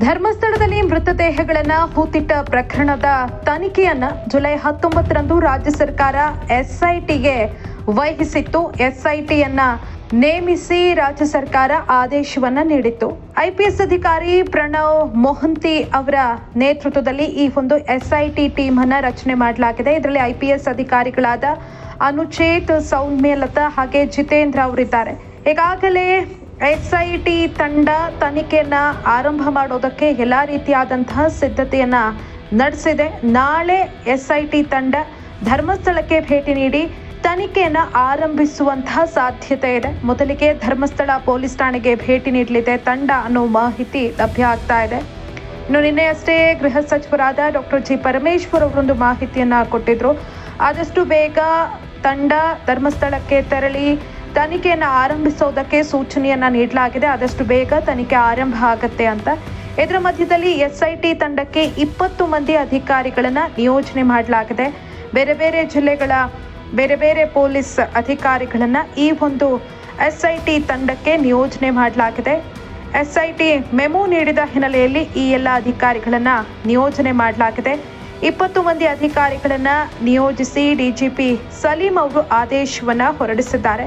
ಧರ್ಮಸ್ಥಳದಲ್ಲಿ ಮೃತದೇಹಗಳನ್ನ ಹೂತಿಟ್ಟ ಪ್ರಕರಣದ ತನಿಖೆಯನ್ನ ಜುಲೈ ಹತ್ತೊಂಬತ್ತರಂದು ರಾಜ್ಯ ಸರ್ಕಾರ ಎಸ್ಐಟಿಗೆ ವಹಿಸಿತ್ತು. ಎಸ್ಐಟಿಯನ್ನ ನೇಮಿಸಿ ರಾಜ್ಯ ಸರ್ಕಾರ ಆದೇಶವನ್ನ ನೀಡಿತ್ತು. ಐಪಿಎಸ್ ಅಧಿಕಾರಿ ಪ್ರಣವ್ ಮೊಹಂತಿ ಅವರ ನೇತೃತ್ವದಲ್ಲಿ ಈ ಒಂದು ಎಸ್ಐಟಿ ಟೀಮ್ ಅನ್ನ ರಚನೆ ಮಾಡಲಾಗಿದೆ. ಇದರಲ್ಲಿ ಐಪಿಎಸ್ ಅಧಿಕಾರಿಗಳಾದ ಅನುಚೇತ್ ಸೌಮ್ಯಲತಾ ಹಾಗೆ ಜಿತೇಂದ್ರ ಅವರಿದ್ದಾರೆ. ಈಗಾಗಲೇ ಎಸ್ಐಟಿ ತಂಡ ತನಿಖೆಯನ್ನ ಆರಂಭ ಮಾಡೋದಕ್ಕೆ ಎಲ್ಲ ರೀತಿಯಾದಂತಹ ಸಿದ್ಧತೆಯನ್ನ ನಡೆಸಿದೆ. ನಾಳೆ ಎಸ್ಐಟಿ ತಂಡ ಧರ್ಮಸ್ಥಳಕ್ಕೆ ಭೇಟಿ ನೀಡಿ ತನಿಖೆಯನ್ನು ಆರಂಭಿಸುವಂತಹ ಸಾಧ್ಯತೆ ಇದೆ. ಮೊದಲಿಗೆ ಧರ್ಮಸ್ಥಳ ಪೊಲೀಸ್ ಠಾಣೆಗೆ ಭೇಟಿ ನೀಡಲಿದೆ. ತಂಡ ಅನ್ನೋ ಮಾಹಿತಿ ಲಭ್ಯ ಆಗ್ತಾ ಇದೆ. ಇನ್ನು ನಿನ್ನೆಯಷ್ಟೇ ಗೃಹ ಸಚಿವರಾದ ಡಾಕ್ಟರ್ ಜಿ ಪರಮೇಶ್ವರ್ ಅವರೊಂದು ಮಾಹಿತಿಯನ್ನ ಕೊಟ್ಟಿದ್ರು. ಆದಷ್ಟು ಬೇಗ ತಂಡ ಧರ್ಮಸ್ಥಳಕ್ಕೆ ತೆರಳಿ ತನಿಖೆಯನ್ನ ಆರಂಭಿಸೋದಕ್ಕೆ ಸೂಚನೆಯನ್ನ ನೀಡಲಾಗಿದೆ. ಆದಷ್ಟು ಬೇಗ ತನಿಖೆ ಆರಂಭ ಆಗತ್ತೆ ಅಂತ. ಇದರ ಮಧ್ಯದಲ್ಲಿ ಎಸ್ಐಟಿ ತಂಡಕ್ಕೆ ಇಪ್ಪತ್ತು ಮಂದಿ ಅಧಿಕಾರಿಗಳನ್ನ ನಿಯೋಜನೆ ಮಾಡಲಾಗಿದೆ. ಬೇರೆ ಬೇರೆ ಜಿಲ್ಲೆಗಳ, ಬೇರೆ ಬೇರೆ ಪೊಲೀಸ್ ಅಧಿಕಾರಿಗಳನ್ನ ಈ ಒಂದು ಎಸ್ಐಟಿ ತಂಡಕ್ಕೆ ನಿಯೋಜನೆ ಮಾಡಲಾಗಿದೆ. ಎಸ್ಐಟಿ ಮೆಮೊ ನೀಡಿದ ಹಿನ್ನೆಲೆಯಲ್ಲಿ ಈ ಎಲ್ಲ ಅಧಿಕಾರಿಗಳನ್ನ ನಿಯೋಜನೆ ಮಾಡಲಾಗಿದೆ. ಇಪ್ಪತ್ತು ಮಂದಿ ಅಧಿಕಾರಿಗಳನ್ನ ನಿಯೋಜಿಸಿ ಡಿಜಿಪಿ ಸಲೀಂ ಅವರು ಆದೇಶವನ್ನ ಹೊರಡಿಸಿದ್ದಾರೆ.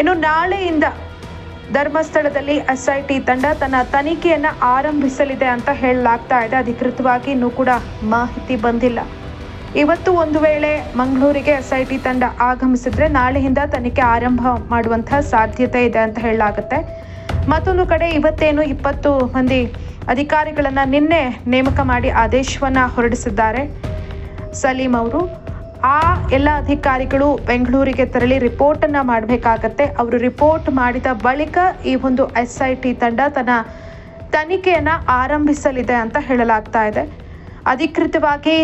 ಇನ್ನು ನಾಳೆಯಿಂದ ಧರ್ಮಸ್ಥಳದಲ್ಲಿ ಎಸ್ಐಟಿ ತಂಡ ತನ್ನ ತನಿಖೆಯನ್ನು ಆರಂಭಿಸಲಿದೆ ಅಂತ ಹೇಳಲಾಗ್ತಾ ಇದೆ. ಅಧಿಕೃತವಾಗಿ ಇನ್ನೂ ಕೂಡ ಮಾಹಿತಿ ಬಂದಿಲ್ಲ. ಇವತ್ತು ಒಂದು ವೇಳೆ ಮಂಗಳೂರಿಗೆ ಎಸ್ಐಟಿ ತಂಡ ಆಗಮಿಸಿದ್ರೆ ನಾಳೆಯಿಂದ ತನಿಖೆ ಆರಂಭ ಮಾಡುವಂತಹ ಸಾಧ್ಯತೆ ಇದೆ ಅಂತ ಹೇಳಲಾಗುತ್ತೆ. ಮತ್ತೊಂದು ಕಡೆ ಇವತ್ತೇನು ಇಪ್ಪತ್ತು ಮಂದಿ ಅಧಿಕಾರಿಗಳನ್ನು ನಿನ್ನೆ ನೇಮಕ ಮಾಡಿ ಆದೇಶವನ್ನ ಹೊರಡಿಸಿದ್ದಾರೆ. ಸಲೀಂ ಅವರು ಆ ಎಲ್ಲ ಅಧಿಕಾರಿಗಳು ಬೆಂಗಳೂರಿಗೆ ತೆರಳಿ ರಿಪೋರ್ಟ್ ಅನ್ನ ಮಾಡಬೇಕಾಗತ್ತೆ. ಅವರು ರಿಪೋರ್ಟ್ ಮಾಡಿದ ಬಳಿಕ ಈ ಒಂದು ಎಸ್ ಐ ಟಿ ತಂಡ ತನ್ನ ತನಿಖೆಯನ್ನ ಆರಂಭಿಸಲಿದೆ ಅಂತ ಹೇಳಲಾಗ್ತಾ ಇದೆ. ಅಧಿಕೃತವಾಗಿ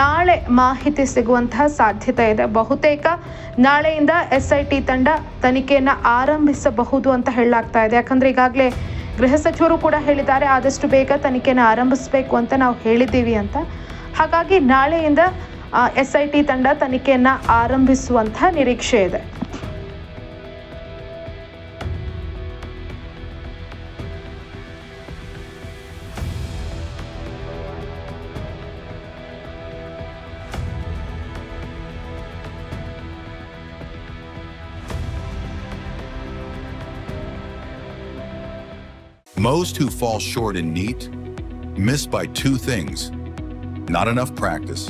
ನಾಳೆ ಮಾಹಿತಿ ಸಿಗುವಂತಹ ಸಾಧ್ಯತೆ ಇದೆ. ಬಹುತೇಕ ನಾಳೆಯಿಂದ ಎಸ್ ಐ ಟಿ ತಂಡ ತನಿಖೆಯನ್ನ ಆರಂಭಿಸಬಹುದು ಅಂತ ಹೇಳಲಾಗ್ತಾ ಇದೆ. ಯಾಕಂದ್ರೆ ಈಗಾಗಲೇ ಗೃಹ ಸಚಿವರು ಕೂಡ ಹೇಳಿದ್ದಾರೆ, ಆದಷ್ಟು ಬೇಗ ತನಿಖೆಯನ್ನು ಆರಂಭಿಸಬೇಕು ಅಂತ ನಾವು ಹೇಳಿದ್ದೀವಿ ಅಂತ. ಹಾಗಾಗಿ ನಾಳೆಯಿಂದ ಎಸ್ ಐ ಟಿ ತಂಡ ತನಿಖೆಯನ್ನ ಆರಂಭಿಸುವಂತಹ ನಿರೀಕ್ಷೆ ಇದೆ Most who fall short in NEAT miss by two things not enough practice,